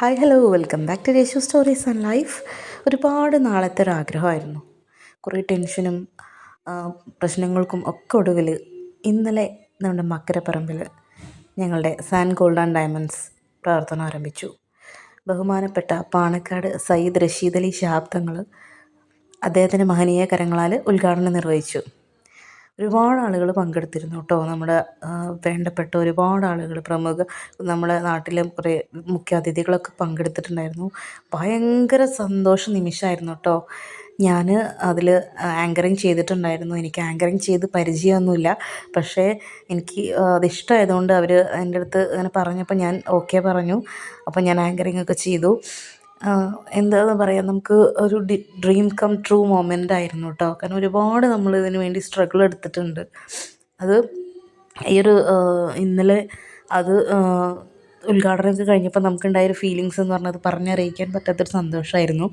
Hi hello welcome back to Reshu stories and life ഒരുപാട് നാളത്തെ ഒരു ആഗ്രഹമായിരുന്നു. കുറേ ടെൻഷനും പ്രശ്നങ്ങൾക്കും ഒക്കെ ഒടുവിൽ ഇന്നലെ നമ്മുടെ മക്കരപ്പറമ്പിൽ ഞങ്ങളുടെ സാൻ ഗോൾഡ് ആൻഡ് ഡയമണ്ട്സ് പ്രവർത്തനം ആരംഭിച്ചു. ബഹുമാനപ്പെട്ട പാണക്കാട് സയ്യിദ് റഷീദ് അലി ശാബ്ദങ്ങൾ അദ്ദേഹത്തിന്റെ മഹനീയ കരങ്ങളാൽ ഉദ്ഘാടനം നിർവഹിച്ചു. ഒരുപാട് ആളുകൾ പങ്കെടുത്തിരുന്നു കേട്ടോ. നമ്മുടെ വേണ്ടപ്പെട്ട ഒരുപാട് ആളുകൾ പ്രമുഖ നമ്മുടെ നാട്ടിലെ കുറേ മുഖ്യാതിഥികളൊക്കെ പങ്കെടുത്തിട്ടുണ്ടായിരുന്നു. ഭയങ്കര സന്തോഷ നിമിഷമായിരുന്നു കേട്ടോ. ഞാൻ അതിൽ ആങ്കറിങ് ചെയ്തിട്ടുണ്ടായിരുന്നു. എനിക്ക് ആങ്കറിങ് ചെയ്ത് പരിചയമൊന്നുമില്ല. പക്ഷേ എനിക്ക് അതിഷ്ടമായതുകൊണ്ട് അവർ എന്റെ അടുത്ത് അങ്ങനെ പറഞ്ഞപ്പോൾ ഞാൻ ഓക്കെ പറഞ്ഞു. അപ്പോൾ ഞാൻ ആങ്കറിങ് ഒക്കെ ചെയ്തു. എന്താണെന്ന് പറയുക നമുക്ക് ഒരു the dream come true moment ആയിരുന്നു കേട്ടോ കാരണം ഒരുപാട് നമ്മൾ ഇതിന് വേണ്ടി സ്ട്രഗിൾ എടുത്തിട്ടുണ്ട്. അത് ഈ ഒരു ഇന്നലെ അത് ഉദ്ഘാടനമൊക്കെ കഴിഞ്ഞപ്പോൾ നമുക്കുണ്ടായൊരു ഫീലിങ്സ് എന്ന് പറഞ്ഞത് പറഞ്ഞറിയിക്കാൻ പറ്റാത്തൊരു സന്തോഷമായിരുന്നു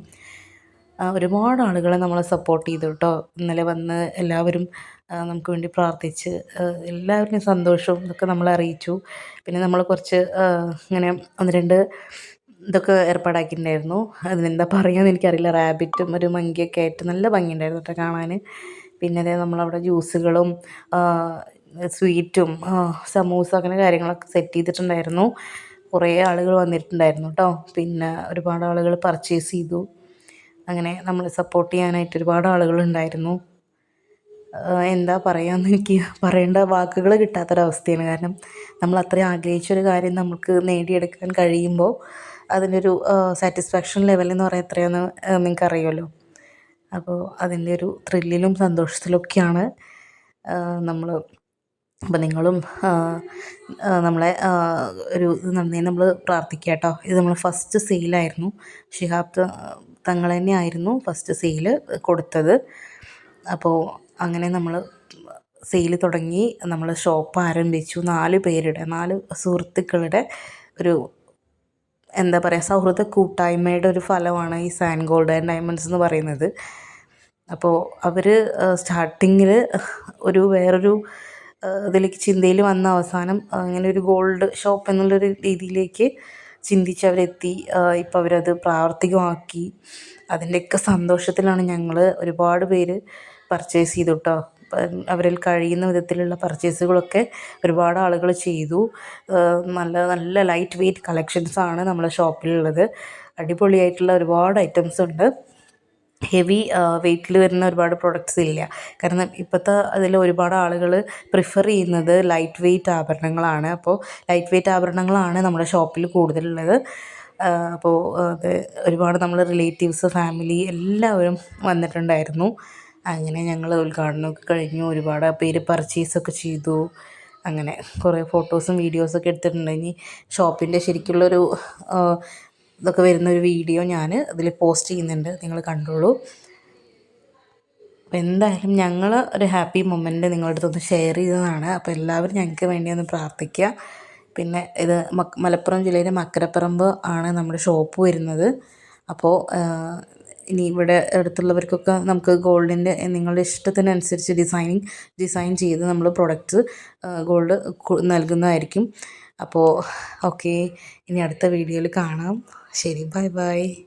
ഒരുപാട് ആളുകളെ നമ്മളെ സപ്പോർട്ട് ചെയ്തു കേട്ടോ ഇന്നലെ വന്ന് എല്ലാവരും നമുക്ക് വേണ്ടി പ്രാർത്ഥിച്ച് എല്ലാവരുടെയും സന്തോഷവും ഇതൊക്കെ നമ്മളെ അറിയിച്ചു. പിന്നെ നമ്മൾ കുറച്ച് ഇങ്ങനെ ഒന്ന് രണ്ട് ഇതൊക്കെ ഏർപ്പാടാക്കിയിട്ടുണ്ടായിരുന്നു. അതിനെന്താ പറയുകയെന്ന് എനിക്കറിയില്ല. റാബിറ്റും ഒരു മങ്കിയൊക്കെ ആയിട്ട് നല്ല ഭംഗിയുണ്ടായിരുന്നു കേട്ടോ കാണാൻ. പിന്നെ അതേ നമ്മളവിടെ ജ്യൂസുകളും സ്വീറ്റും സമൂസ അങ്ങനെ കാര്യങ്ങളൊക്കെ സെറ്റ് ചെയ്തിട്ടുണ്ടായിരുന്നു. കുറേ ആളുകൾ വന്നിട്ടുണ്ടായിരുന്നു കേട്ടോ. പിന്നെ ഒരുപാട് ആളുകൾ പർച്ചേസ് ചെയ്തു. അങ്ങനെ നമ്മളെ സപ്പോർട്ട് ചെയ്യാനായിട്ട് ഒരുപാട് ആളുകളുണ്ടായിരുന്നു എന്താ പറയുകയെന്ന് എനിക്ക് പറയേണ്ട വാക്കുകൾ കിട്ടാത്തൊരവസ്ഥയാണ്. കാരണം നമ്മൾ അത്രയും ആഗ്രഹിച്ചൊരു കാര്യം നമുക്ക് നേടിയെടുക്കാൻ കഴിയുമ്പോൾ അതിന്റെ ഒരു സാറ്റിസ്ഫാക്ഷൻ ലെവൽ എന്ന് പറയുന്നത് എത്രയാണെന്ന് നിങ്ങൾക്ക് അറിയുമല്ലോ അപ്പോൾ അതിന്റെ ഒരു ത്രില്ലിലും സന്തോഷത്തിലൊക്കെയാണ് നമ്മൾ അപ്പം നിങ്ങളും നമ്മളെ ഒരു ഇത് നന്ദി നമ്മൾ പ്രാർത്ഥിക്കുക കേട്ടോ. ഇത് നമ്മൾ ഫസ്റ്റ് സെയിലായിരുന്നു ഷിഹാബ് തങ്ങൾ തങ്ങൾ തന്നെയായിരുന്നു ഫസ്റ്റ് സെയിൽ കൊടുത്തത്. അപ്പോൾ അങ്ങനെ നമ്മൾ സെയിൽ തുടങ്ങി. നമ്മൾ ഷോപ്പ് ആരംഭിച്ചു. നാല് പേരുടെ നാല് സുഹൃത്തുക്കളുടെ ഒരു എന്താ പറയുക സൗഹൃദ കൂട്ടായ്മയുടെ ഒരു ഫലമാണ് ഈ സാൻ ഗോൾഡ് ആൻഡ് ഡയമണ്ട്സ് എന്ന് പറയുന്നത്. അപ്പോൾ അവർ സ്റ്റാർട്ടിങ്ങിൽ ഒരു വേറൊരു ഇതിലേക്ക് ചിന്തയിൽ വന്ന അവസാനം ഇങ്ങനെ ഒരു ഗോൾഡ് ഷോപ്പ് എന്നുള്ളൊരു രീതിയിലേക്ക് ചിന്തിച്ച് അവരെത്തി. ഇപ്പോൾ അവരത് പ്രാവർത്തികമാക്കി. അതിന്റെയൊക്കെ സന്തോഷത്തിലാണ് ഞങ്ങൾ ഒരുപാട് പേര് പർച്ചേസ് ചെയ്തു കേട്ടോ അവരിൽ കഴിയുന്ന വിധത്തിലുള്ള പർച്ചേസുകളൊക്കെ ഒരുപാട് ആളുകൾ ചെയ്തു. നല്ല നല്ല ലൈറ്റ് വെയ്റ്റ് കളക്ഷൻസാണ് നമ്മളെ ഷോപ്പിലുള്ളത് അടിപൊളിയായിട്ടുള്ള ഒരുപാട് ഐറ്റംസ് ഉണ്ട്. ഹെവി വെയ്റ്റിൽ വരുന്ന ഒരുപാട് പ്രൊഡക്ട്സ് ഇല്ല. കാരണം ഇപ്പോഴത്തെ അതിൽ ഒരുപാട് ആളുകൾ പ്രിഫർ ചെയ്യുന്നത് ലൈറ്റ് വെയ്റ്റ് ആഭരണങ്ങളാണ്. അപ്പോൾ ലൈറ്റ് വെയ്റ്റ് ആഭരണങ്ങളാണ് നമ്മുടെ ഷോപ്പിൽ കൂടുതലുള്ളത്. അപ്പോൾ അത് ഒരുപാട് നമ്മൾ റിലേറ്റീവ്സ് ഫാമിലി എല്ലാവരും വന്നിട്ടുണ്ടായിരുന്നു. അങ്ങനെ ഞങ്ങൾ ഉദ്ഘാടനമൊക്കെ കഴിഞ്ഞു. ഒരുപാട് പേര് പർച്ചേസൊക്കെ ചെയ്തു. അങ്ങനെ കുറേ ഫോട്ടോസും വീഡിയോസൊക്കെ എടുത്തിട്ടുണ്ട്. ഇനി ഷോപ്പിന്റെ ശരിക്കുള്ളൊരു ഇതൊക്കെ വരുന്ന ഒരു വീഡിയോ ഞാൻ അതിൽ പോസ്റ്റ് ചെയ്യുന്നുണ്ട്. നിങ്ങൾ കണ്ടോളൂ. അപ്പോൾ എന്തായാലും ഞങ്ങൾ ഒരു ഹാപ്പി മൊമെന്റ് നിങ്ങളുടെ അടുത്തൊന്ന് ഷെയർ ചെയ്തതാണ്. അപ്പോൾ എല്ലാവരും ഞങ്ങൾക്ക് വേണ്ടി ഒന്ന് പ്രാർത്ഥിക്കുക പിന്നെ ഇത് മലപ്പുറം ജില്ലയിലെ മക്കരപ്പറമ്പ് ആണ് നമ്മുടെ ഷോപ്പ് വരുന്നത്. അപ്പോൾ ഇനി ഇവിടെ അടുത്തുള്ളവർക്കൊക്കെ നമുക്ക് ഗോൾഡിന്റെ നിങ്ങളുടെ ഇഷ്ടത്തിനനുസരിച്ച് ഡിസൈനിങ് ഡിസൈൻ ചെയ്ത് നമ്മൾ പ്രൊഡക്റ്റ്സ് ഗോൾഡ് നൽകുന്നതായിരിക്കും. അപ്പോൾ ഓക്കെ ഇനി അടുത്ത വീഡിയോയിൽ കാണാം. ശരി ബൈ ബൈ